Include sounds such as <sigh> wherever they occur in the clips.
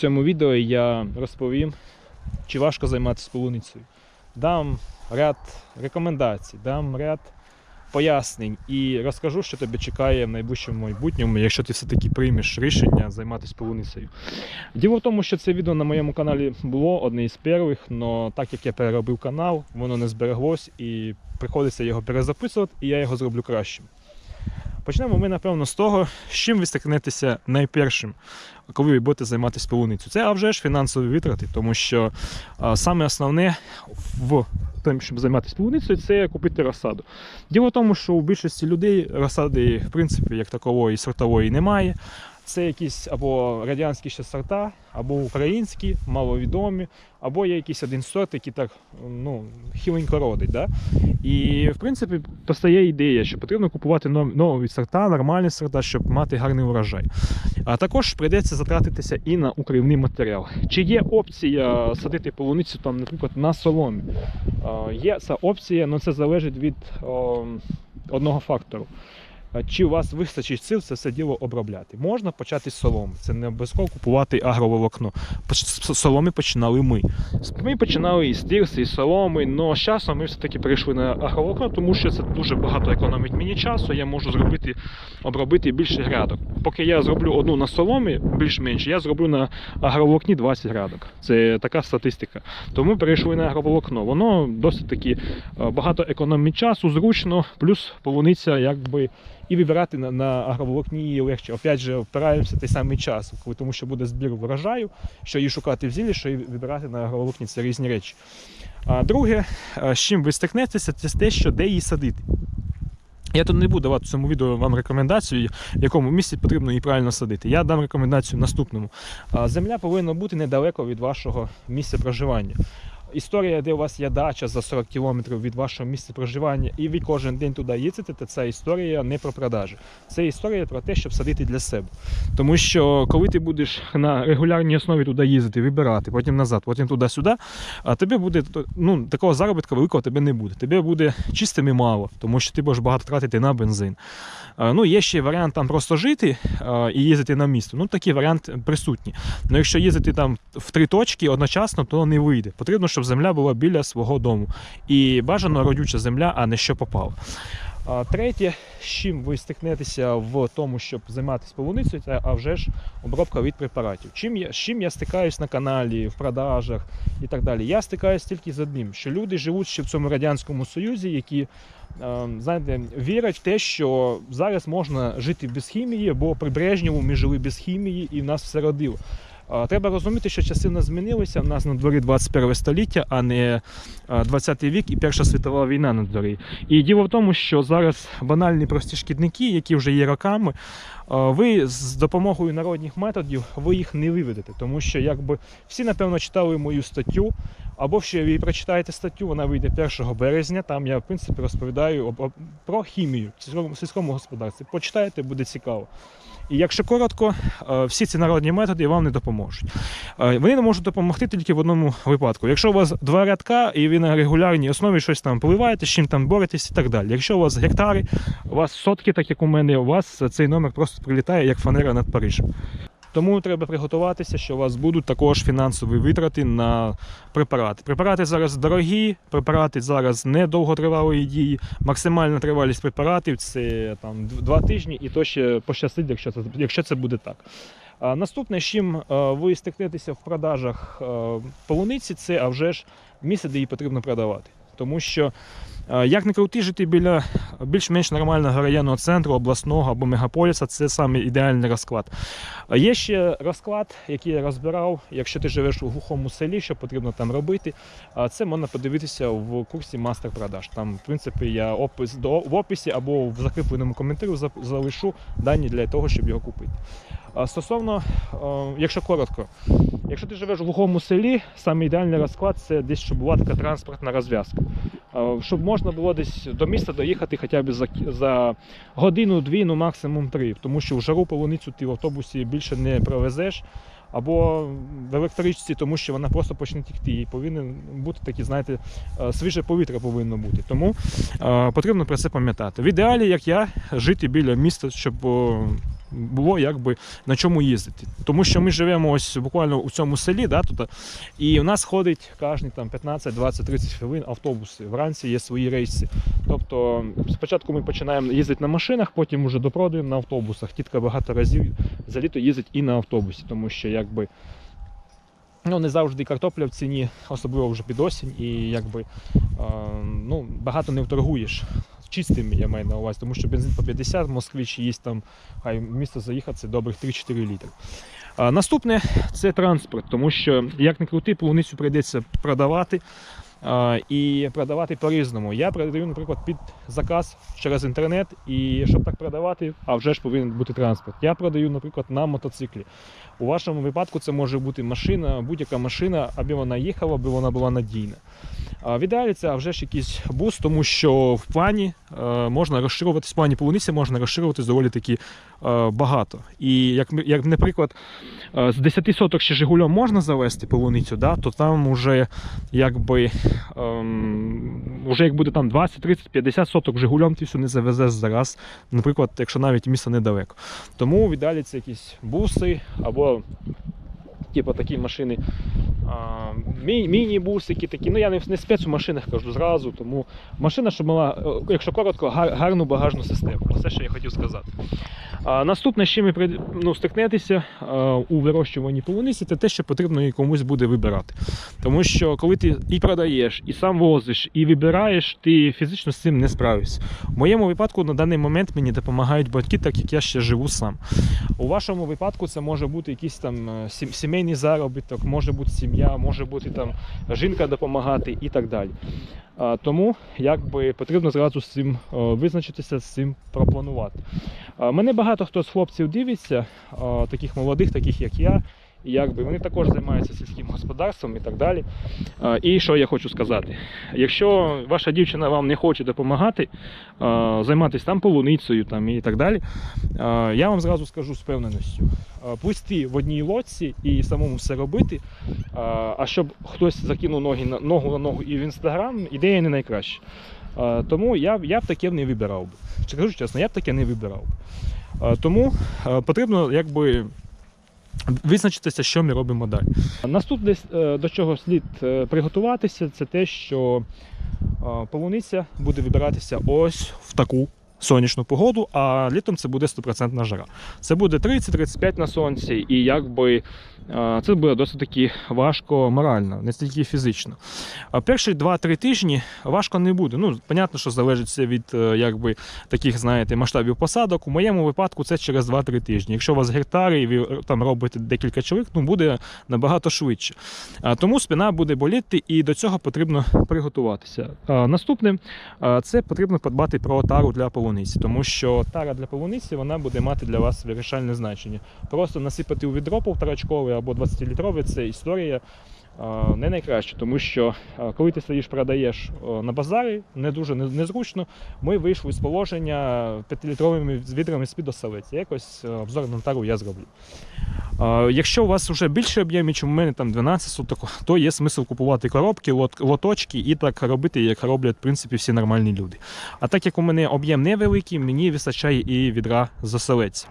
цьому відео я розповім, чи важко займатися полуницею. Дам ряд рекомендацій, дам ряд пояснень і розкажу, що тебе чекає в найближчому майбутньому, якщо ти все-таки приймеш рішення займатися полуницею. Діло в тому, що це відео на моєму каналі було одне із перших, але так як я переробив канал, воно не збереглось і приходиться його перезаписувати, і я його зроблю кращим. Почнемо ми, напевно, з того, з чим ви стикнетеся найпершим, коли ви будете займатися полуницю. Це а вже ж фінансові витрати, тому що а, саме основне в тому, щоб займатися полуницею, це купити розсаду. Діло в тому, що у більшості людей розсади, в принципі, як такової сортової немає. Це якісь або радянські ще сорта, або українські, маловідомі, або є якийсь один сорт, який так ну, хіленько родить. Да? І в принципі постає ідея, що потрібно купувати нові сорта, нормальні сорта, щоб мати гарний урожай. А також прийдеться затратитися і на укривний матеріал. Чи є опція садити полуницю там, наприклад, на соломі? Є ця опція, але це залежить від о, одного фактору. Чи у вас вистачить сил це все діло обробляти? Можна почати з соломи. Це не обов'язково купувати агроволокно. З соломи починали ми. Ми починали із тирси, із соломи, але з часом ми все-таки перейшли на агроволокно, тому що це дуже багато економить мені часу. Я можу зробити, обробити більше грядок. Поки я зроблю одну на соломі, більш-менш, я зроблю на агроволокні 20 грядок. Це така статистика. Тому перейшли на агроволокно. Воно досить таки е, багато економить часу, зручно, плюс полуниця якби. І вибирати на, на агроволокні легше. Опять же, впираємося той самий час, тому що буде збір врожаю, що її шукати в зілі, що її вибирати на агроволокні це різні речі. А друге, з чим ви стикнетеся, це те, що де її садити. Я тут не буду давати в цьому відео вам рекомендацію, в якому місці потрібно її правильно садити. Я дам рекомендацію наступному. Земля повинна бути недалеко від вашого місця проживання. Історія, де у вас є дача за 40 кілометрів від вашого місця проживання, і ви кожен день туди їздите, то це історія не про продажі. Це історія про те, щоб садити для себе. Тому що коли ти будеш на регулярній основі туди їздити, вибирати, потім назад, потім туди-сюди, а тобі буде ну, такого заробітку великого тебе не буде. Тебе буде чистим і мало, тому що ти будеш багато тратити на бензин. Ну, є ще варіант там просто жити і їздити на місто. Ну, такий варіант присутній. Ну, якщо їздити там в три точки одночасно, то не вийде. Потрібно, щоб земля була біля свого дому. І бажано родюча земля, а не що попало. Третє, з чим ви стикнетеся в тому, щоб займатися полуницею, це а вже ж обробка від препаратів. Чим я, з чим я стикаюсь на каналі, в продажах і так далі. Я стикаюсь тільки з одним, що люди живуть ще в цьому радянському союзі, які е, знаєте, вірять в те, що зараз можна жити без хімії, бо при Брежнєву ми жили без хімії і нас все родило. Треба розуміти, що часи не змінилися. У нас на дворі 21 століття, а не а, 20 вік і Перша світова війна на дворі. І діло в тому, що зараз банальні прості шкідники, які вже є роками, ви з допомогою народних методів ви їх не виведете. Тому що якби всі, напевно, читали мою статтю. Або ще ви прочитаєте статтю, вона вийде 1 березня. Там я в принципі розповідаю про хімію в сільському- господарстві. Почитайте, буде цікаво. І якщо коротко, е, всі ці народні методи вам не допоможуть. Е, Вони не можуть допомогти тільки в одному випадку. Якщо у вас два рядка і ви на регулярній основі щось там поливаєте, з чим там боретесь і так далі. Якщо у вас гектари, у вас сотки, так як у мене, у вас цей номер просто прилітає як фанера над Парижем. Тому треба приготуватися, що у вас будуть також фінансові витрати на препарати. Препарати зараз дорогі, препарати зараз не довготривалої дії. Максимальна тривалість препаратів це там два тижні, і то ще пощастить, якщо це, якщо це буде так. А наступне, з чим е, ви стикнетеся в продажах е, полуниці, це а вже ж місце, де її потрібно продавати. Тому що як не крути, жити біля більш-менш нормального районного центру, обласного або мегаполіса це саме ідеальний розклад. Є ще розклад, який я розбирав, якщо ти живеш у глухому селі, що потрібно там робити. Це можна подивитися в курсі мастер-продаж. Там, в принципі, я опис до в описі або в закріпленому коментарі залишу дані для того, щоб його купити. Стосовно, е, якщо коротко, якщо ти живеш в глухому селі, саме ідеальний розклад це десь, щоб була така транспортна розв'язка. Е, Щоб можна було десь до міста доїхати хоча б за, за годину-дві, ну максимум три. Тому що в жару полуницю ти в автобусі більше не провезеш. Або в електричці, тому що вона просто почне тікти. І повинен бути такі, знаєте, е, свіже повітря повинно бути. Тому е, потрібно про це пам'ятати. В ідеалі, як я, жити біля міста, щоб було якби на чому їздити. Тому що ми живемо ось буквально у цьому селі, да, тут, і у нас ходить кожні там 15, 20, 30 хвилин автобуси. Вранці є свої рейси. Тобто спочатку ми починаємо їздити на машинах, потім вже допродаємо на автобусах. Тітка багато разів за літо їздить і на автобусі, тому що якби. Ну, не завжди картопля в ціні, особливо вже під осінь, і якби ну, багато не вторгуєш. Чистим я маю на увазі, тому що бензин по 50 в Москві чи є там, хай в місто заїхати, це добрих 3-4 літри. Наступне це транспорт, тому що як не крути, полуницю прийдеться продавати. І продавати по-різному. Я продаю, наприклад, під заказ через інтернет, і щоб так продавати, а вже ж повинен бути транспорт. Я продаю, наприклад, на мотоциклі. У вашому випадку це може бути машина, будь-яка машина, аби вона їхала, аби вона була надійна. А в це вже ж якийсь бус, тому що в плані е, можна розширюватись, в плані полуниці можна розширюватись доволі таки е, багато. І як, як, наприклад, е, з 10 соток ще Жигулем можна завести полуницю, да, то там вже якби ем, вже як буде там 20, 30, 50 соток Жигулем ти все не завезеш зараз, наприклад, якщо навіть місто недалеко. Тому в ідеалі це якісь буси або типу такі машини. Міні-бусики такі. Ну я не, спец у машинах кажу зразу, тому машина, щоб мала, е, якщо коротко, гар- гарну багажну систему. Все, що я хотів сказати. А, наступне, з чим ви ну, стикнетеся у вирощуванні полуниці, це те, що потрібно її комусь буде вибирати. Тому що коли ти і продаєш, і сам возиш, і вибираєш, ти фізично з цим не справишся. В моєму випадку на даний момент мені допомагають батьки, так як я ще живу сам. У вашому випадку це може бути якийсь там е, сім- сімейний заробіток, може бути сім'я, може бути там жінка допомагати і так далі. Тому якби потрібно зразу з цим е, визначитися, з цим пропланувати. Мене багато хто з хлопців дивиться, таких молодих, таких як я. І якби вони також займаються сільським господарством і так далі. І що я хочу сказати? Якщо ваша дівчина вам не хоче допомагати, займатися там полуницею там, і так далі, я вам зразу скажу з певненістю. Плисти в одній лодці і самому все робити. А щоб хтось закинув ноги на ногу на ногу і в інстаграм, ідея не найкраще. Тому я, я б таке не вибирав би. Чи кажу чесно, я б таке не вибирав. Тому потрібно якби. Визначитися, що ми робимо далі. Наступне, до чого слід е, приготуватися, це те, що полуниця буде вибиратися ось в таку сонячну погоду, а літом це буде 100% жара. Це буде 30-35 на сонці, і якби е, це буде досить таки важко морально, не стільки фізично. Перші 2-3 тижні важко не буде. Ну, понятно, що залежить від е, якби, таких, знаєте, масштабів посадок. У моєму випадку це через 2-3 тижні. Якщо у вас гектари і ви е, там робите декілька чоловік, ну буде набагато швидше. Тому спина буде боліти, і до цього потрібно приготуватися. А, наступним це потрібно подбати про тару для полуниці, тому що тара для полуниці вона буде мати для вас вирішальне значення. Просто насипати у відро полторачкове або 20-літрове це історія. Не найкраще, тому що коли ти стоїш, продаєш на базарі, не дуже незручно. Ми вийшли з положення 5-літровими відрами з-під оселиці. Якось е, обзор на тару я зроблю. Якщо у вас вже більше об'ємів, чим у мене там 12 суток, то є смисл купувати коробки, лоточки і так робити, як роблять в принципі всі нормальні люди. А так як у мене об'єм невеликий, мені вистачає і відра з оселедця.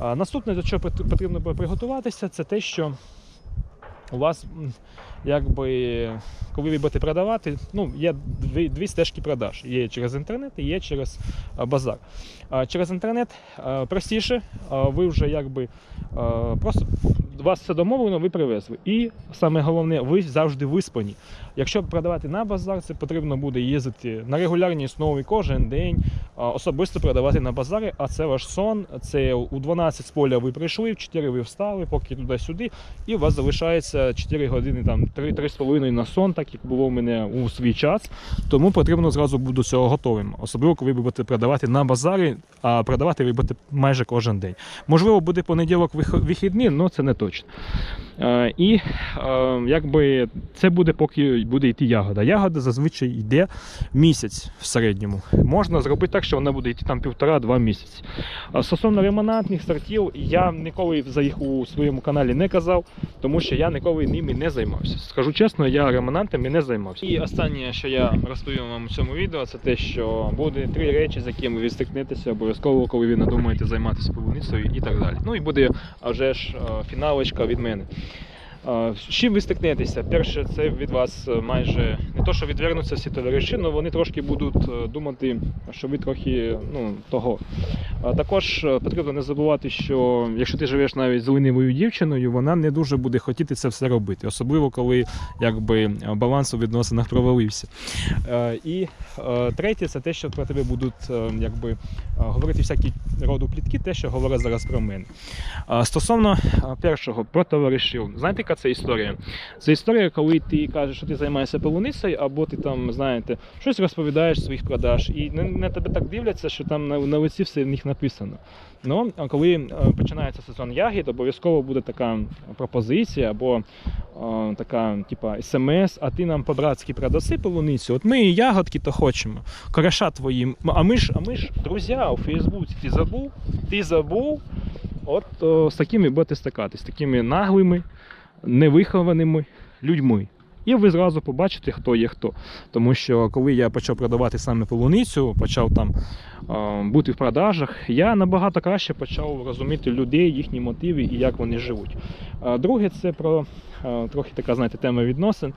Наступне, до чого потрібно буде приготуватися, це те, що у вас якби, коли ви будете продавати, ну, є дві, дві стежки продаж. Є через інтернет і є через базар. Через інтернет простіше, ви вже якби просто вас все домовлено, ви привезли. І саме головне, ви завжди виспані. Якщо продавати на базар, це потрібно буде їздити на регулярній основі кожен день, особисто продавати на базарі, а це ваш сон. Це у 12 з поля ви прийшли, в 4 ви встали, поки туди-сюди, і у вас залишається 4 години, там 3-3,5 на сон, так як було в мене у свій час. Тому потрібно зразу бути до цього готовим. Особливо, коли ви будете продавати на базарі, а продавати ви будете майже кожен день. Можливо, буде понеділок вихідний, але це не точно. Точно. Е, І е, якби це буде, поки буде йти ягода. Ягода зазвичай йде місяць в середньому. Можна зробити так, що вона буде йти там півтора-два місяці. Стосовно ремонантних сортів, я ніколи за їх у своєму каналі не казав, тому що я ніколи ними не займався. Скажу чесно, я ремонантами не займався. І останнє, що я розповім вам у цьому відео, це те, що буде три речі, з якими ви стикнетеся обов'язково, коли ви надумаєте займатися полуницею і так далі. Ну і буде вже ж е, фіналочка від мене. З чим ви стикнетеся? Перше, це від вас е, майже не то, що відвернуться всі товариші, але вони трошки будуть е, думати, що ви трохи ну, того. Також е, потрібно не забувати, що якщо ти живеш навіть з ленивою дівчиною, вона не дуже буде хотіти це все робити, особливо коли якби баланс у відносинах провалився. І третє, це те, що про тебе будуть якби говорити всякі роду плітки, те, що говорять зараз про мене. Стосовно першого про товаришів, знаєте, яка це історія? Це історія, коли ти кажеш, що ти займаєшся полуницею, або ти там, знаєте, щось розповідаєш своїх продаж, і на, на тебе так дивляться, що там на, на лиці все в них написано. Ну, а коли е, починається сезон ягід, обов'язково буде така пропозиція або е, така, типа, смс, а ти нам по-братськи продаси полуницю. От ми ягодки то хочемо. Кореша твої. А ми ж, а ми ж друзі у Фейсбуці. Ти забув? Ти забув? От о, з такими будете стикатись, такими наглими, невихованими людьми. І ви зразу побачите, хто є хто. Тому що коли я почав продавати саме полуницю, почав там е, бути в продажах, я набагато краще почав розуміти людей, їхні мотиви і як вони живуть. А друге, це про е, трохи така, знаєте, тема відносин.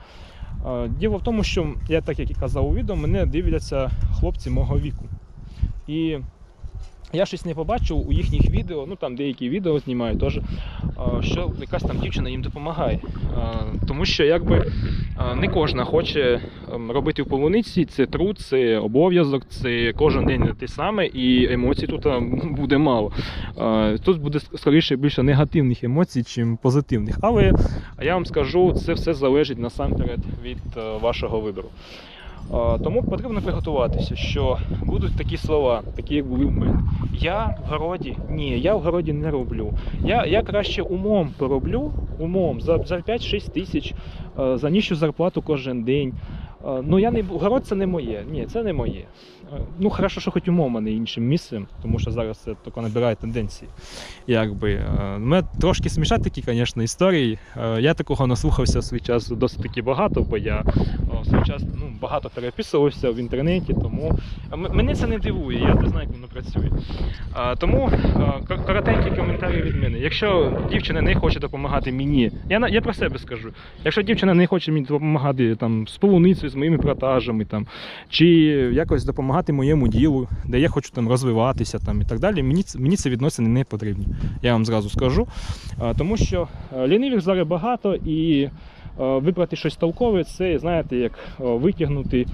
Е, Діло в тому, що я так як і казав у відео, мене дивляться хлопці мого віку. І я щось не побачив у їхніх відео, ну там деякі відео знімають теж, що якась там дівчина їм допомагає. Тому що якби не кожна хоче ем, робити в полуниці, це труд, це обов'язок, це кожен день те саме, і емоцій тут буде мало. Тут буде скоріше більше негативних емоцій, чим позитивних. Але я вам скажу, це все залежить насамперед від е, вашого вибору. Тому потрібно приготуватися, що будуть такі слова, такі як були в мене. Я в городі, ні, я в городі не роблю. Я, я краще умом пороблю, умом за, за 5-6 тисяч, е, за ніщу зарплату кожен день. Е, Ну я не город це не моє. Ні, це не моє. Е, Ну, хорошо, що хоч умом, а не іншим місцем, тому що зараз це тільки набирає тенденції. Якби е, мене трошки смішать такі, звісно, історії. Е, Я такого наслухався в свій час досить таки багато, бо я в свій час ну, багато переписувався в інтернеті, тому мене це не дивує, я не знаю, як воно працює. Тому коротенькі коментарі від мене. Якщо дівчина не хоче допомагати мені, я, я про себе скажу. Якщо дівчина не хоче мені допомагати там, з полуницею, з моїми продажами, там, чи якось допомагати моєму ділу, де я хочу там, розвиватися там, і так далі, мені, мені це відносини не потрібні. Я вам зразу скажу. Тому що е, лінивих зараз багато і е, вибрати щось толкове, це, знаєте, як е, витягнути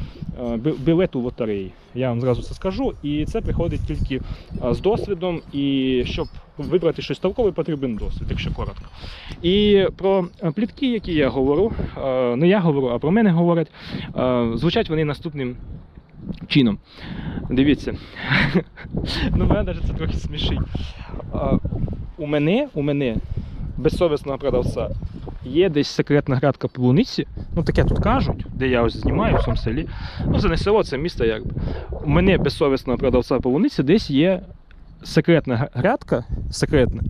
білет у лотереї. Я вам зразу це скажу. І це приходить тільки з досвідом. І щоб вибрати щось толкове, потрібен досвід, якщо коротко. І про плітки, які я говорю, не я говорю, а про мене говорять, звучать вони наступним чином. Дивіться, <laughs> ну мене навіть це трохи смішить. У мене, у мене безсовісного продавця є десь секретна грядка полуниці. Ну таке тут кажуть, де я ось знімаю в цьому селі. Ну, це не село, це місто якби. У мене безсовісного продавця полуниці десь є секретна грядка, секретна,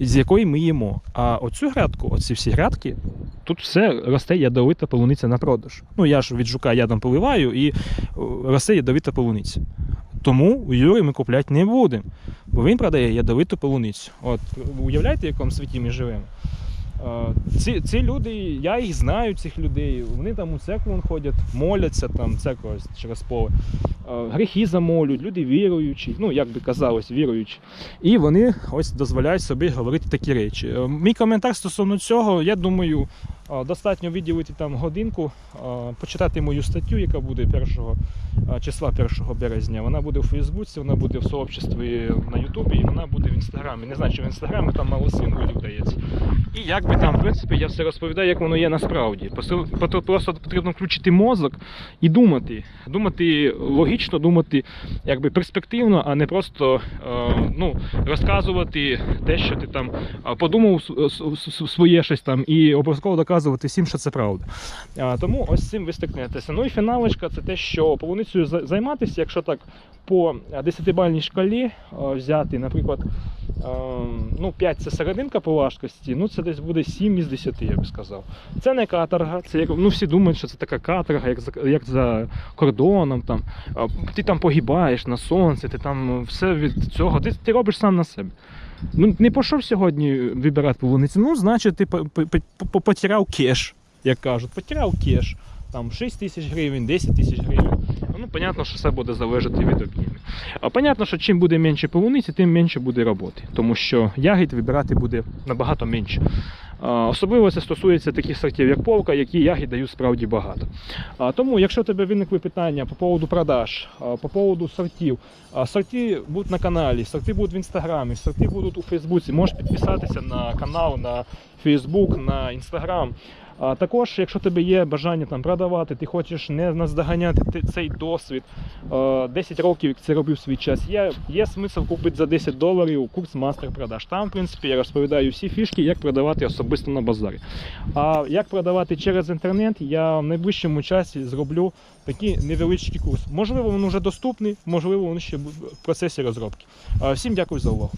з якої ми їмо. А оцю грядку, оці всі грядки, тут все росте ядовита полуниця на продаж. Ну я ж від жука ядом поливаю і росте ядовита полуниця. Тому у Юрі ми купляти не будемо, бо він продає ядовиту полуницю. От уявляєте, в якому світі ми живемо? Е, Ці, ці люди, я їх знаю, цих людей. Вони там у церкву ходять, моляться там, церква через поле. Е, Гріхи замолюють, люди віруючі, ну як би казалось, віруючі. І вони ось дозволяють собі говорити такі речі. Е, Мій коментар стосовно цього, я думаю, Достатньо виділити там годинку, почитати мою статтю, яка буде 1 числа 1 березня. Вона буде у Фейсбуці, вона буде в сообществі на Ютубі і вона буде в інстаграмі. Не знаю, чи в інстаграмі там мало символів дається. І як би там, в принципі, я все розповідаю, як воно є насправді. Просто- потрібно включити мозок і думати. Думати логічно, думати якби перспективно, а не просто ну, розказувати те, що ти там подумав своє щось там, і обов'язково доказувати всім, що це правда. Тому ось цим ви стикнетеся. Ну і фіналочка це те, що полуницею займатися, якщо так по 10-бальній шкалі е, взяти, наприклад, е, ну, 5 це серединка по важкості, ну це десь буде 7 із 10, я би сказав. Це не каторга, це як ну всі думають, що це така каторга, як за як за кордоном. Там ти там погибаєш на сонці, ти там все від цього. Ти, ти робиш сам на себе. Ну не пішов сьогодні вибирати полуниці. Ну, значить, ти по- по- по- по- потеряв кеш, як кажуть, потеряв кеш. Там 6 тисяч гривень, 10 тисяч гривень. Понятно, що все буде залежати від об'ємів. А понятно, що чим буде менше полуниці, тим менше буде роботи, тому що ягід вибирати буде набагато менше. Особливо це стосується таких сортів, як полка, які ягід дають справді багато. Тому, якщо у тебе виникли питання по поводу продаж, по поводу сортів, сорти будуть на каналі, сорти будуть в інстаграмі, сорти будуть у Фейсбуці. Можеш підписатися на канал, на Фейсбук, на Інстаграм. А також, якщо тебе є бажання там продавати, ти хочеш не наздоганяти цей досвід, е, 10 років як це робив свій час, є, є смисл купити за 10 доларів курс мастер продаж. Там, в принципі, я розповідаю всі фішки, як продавати особисто на базарі. А як продавати через інтернет, я в найближчому часі зроблю такий невеличкий курс. Можливо, він вже доступний, можливо, він ще в процесі розробки. Е, Всім дякую за увагу.